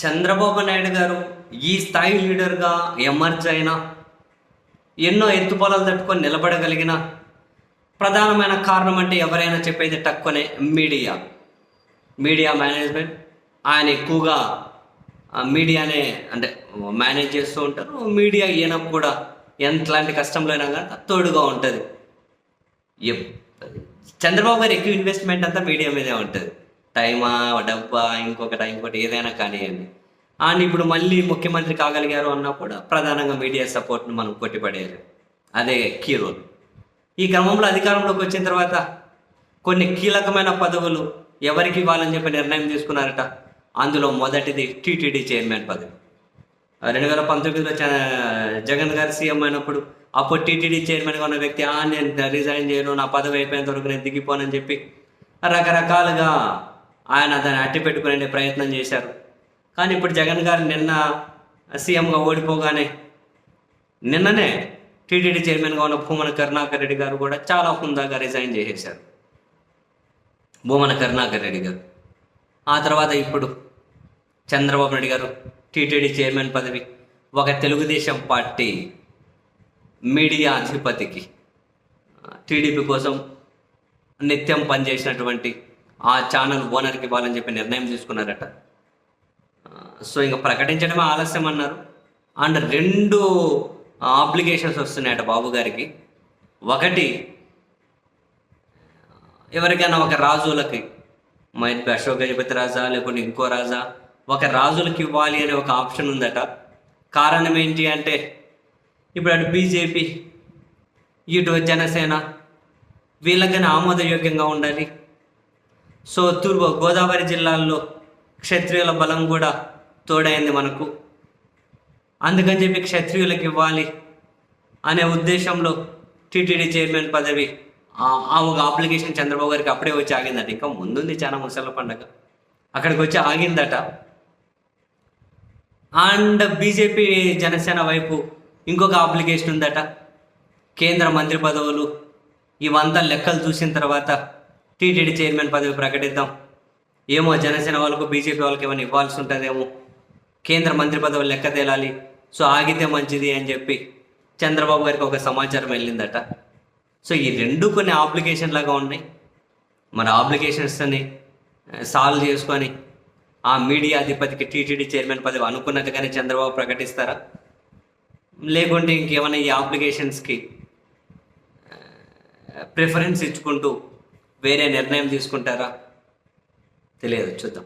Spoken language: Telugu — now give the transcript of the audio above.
చంద్రబాబు నాయుడు గారు ఈ స్థాయి లీడర్గా ఎమర్జ్ అయిన ఎన్నో ఎత్తుపోలాలు తట్టుకొని నిలబడగలిగిన ప్రధానమైన కారణం అంటే ఎవరైనా చెప్పేది తక్కువనే మీడియా. Media management. ఆయన ఎక్కువగా మీడియానే అంటే మేనేజ్ చేస్తూ ఉంటారు. మీడియా ఈయన కూడా ఎంతలాంటి కష్టంలో అయినా కానీ తోడుగా ఉంటుంది. చంద్రబాబు గారు ఎక్కువ ఇన్వెస్ట్మెంట్ అంతా మీడియా మీదే ఉంటుంది. టైమా డబ్బా ఇంకొకటి ఇంకోటి ఏదైనా కానివ్వండి. అండ్ ఇప్పుడు మళ్ళీ ముఖ్యమంత్రి కాగలిగారు అన్నా కూడా ప్రధానంగా మీడియా సపోర్ట్ని మనం కొట్టిపడేయాలి. అదే కీ రోల్. ఈ క్రమంలో అధికారంలోకి వచ్చిన తర్వాత కొన్ని కీలకమైన పదవులు ఎవరికి ఇవ్వాలని చెప్పి నిర్ణయం తీసుకున్నారట? అందులో మొదటిది టీటీడీ చైర్మన్ పదవి. రెండు వేల పంతొమ్మిదిలో జగన్ గారు సీఎం అయినప్పుడు అప్పుడు టీటీడీ చైర్మన్గా ఉన్న వ్యక్తి ఆ నేను రిజైన్ చేయను నా పదవి అయిపోయిన వరకు నేను దిగిపోనని చెప్పి రకరకాలుగా ఆయన దాన్ని అట్టి పెట్టుకునే ప్రయత్నం చేశారు. కానీ ఇప్పుడు జగన్ గారు నిన్న సీఎంగా ఓడిపోగానే నిన్ననే టీటీడీ చైర్మన్గా ఉన్న భూమన కరుణాకర్ రెడ్డి గారు కూడా చాలా హుందాగా రిజైన్ చేసేశారు. భూమన కరుణాకర్ రెడ్డి గారు. ఆ తర్వాత ఇప్పుడు చంద్రబాబు నాయుడు గారు టీటీడీ చైర్మన్ పదవి ఒక తెలుగుదేశం పార్టీ మీడియా అధిపతికి టీడీపీ కోసం నిత్యం పనిచేసినటువంటి ఆ ఛానల్ ఓనర్కి ఇవ్వాలని చెప్పి నిర్ణయం తీసుకున్నారట. సో ఇంకా ప్రకటించడమే ఆలస్యం అన్నారు. అండ్ రెండు అప్లికేషన్స్ వస్తున్నాయట బాబు గారికి. ఒకటి ఎవరికైనా ఒక రాజులకి మైట్ అశోక్ గజపతి రాజా లేకుంటే ఇంకో రాజా ఒక రాజులకి ఇవ్వాలి అనే ఒక ఆప్షన్ ఉందట. కారణం ఏంటి అంటే ఇప్పుడు అటు బీజేపీ ఇటు జనసేన వీళ్ళకైనా ఆమోదయోగ్యంగా ఉండాలి. సో తూర్పు గోదావరి జిల్లాల్లో క్షత్రియుల బలం కూడా తోడైంది మనకు. అందుకని చెప్పి క్షత్రియులకు ఇవ్వాలి అనే ఉద్దేశంలో టీటీడీ చైర్మన్ పదవి ఆ- ఒక అప్లికేషన్ చంద్రబాబు గారికి అప్పుడే వచ్చి ఆగిందట. ఇంకా ముందుంది చాలా ముసల పండగ. అక్కడికి వచ్చి ఆగిందట. అండ్ బీజేపీ జనసేన వైపు ఇంకొక అప్లికేషన్ ఉందట. కేంద్ర మంత్రి పదవులు ఇవంతా లెక్కలు చూసిన తర్వాత టీటీడీ చైర్మన్ పదవి ప్రకటిద్దాం. ఏమో జనసేన వాళ్ళకు బీజేపీ వాళ్ళకి ఏమైనా ఇవ్వాల్సి ఉంటుందేమో. కేంద్ర మంత్రి పదవి లెక్క తేలాలి. సో ఆగితే మంచిది అని చెప్పి చంద్రబాబు గారికి ఒక సమాచారం వెళ్ళిందట. సో ఈ రెండు కొన్ని అప్లికేషన్ లాగా ఉన్నాయి. మన అప్లికేషన్స్ని సాల్వ్ చేసుకొని ఆ మీడియా అధిపతికి టీటీడీ చైర్మన్ పదవి అనుకున్నట్టుగానే చంద్రబాబు ప్రకటిస్తారా? లేకుంటే ఇంకేమైనా ఈ అప్లికేషన్స్కి ప్రిఫరెన్స్ ఇచ్చుకుంటూ వేరే నిర్ణయం తీసుకుంటారా? తెలియదు చూద్దాం.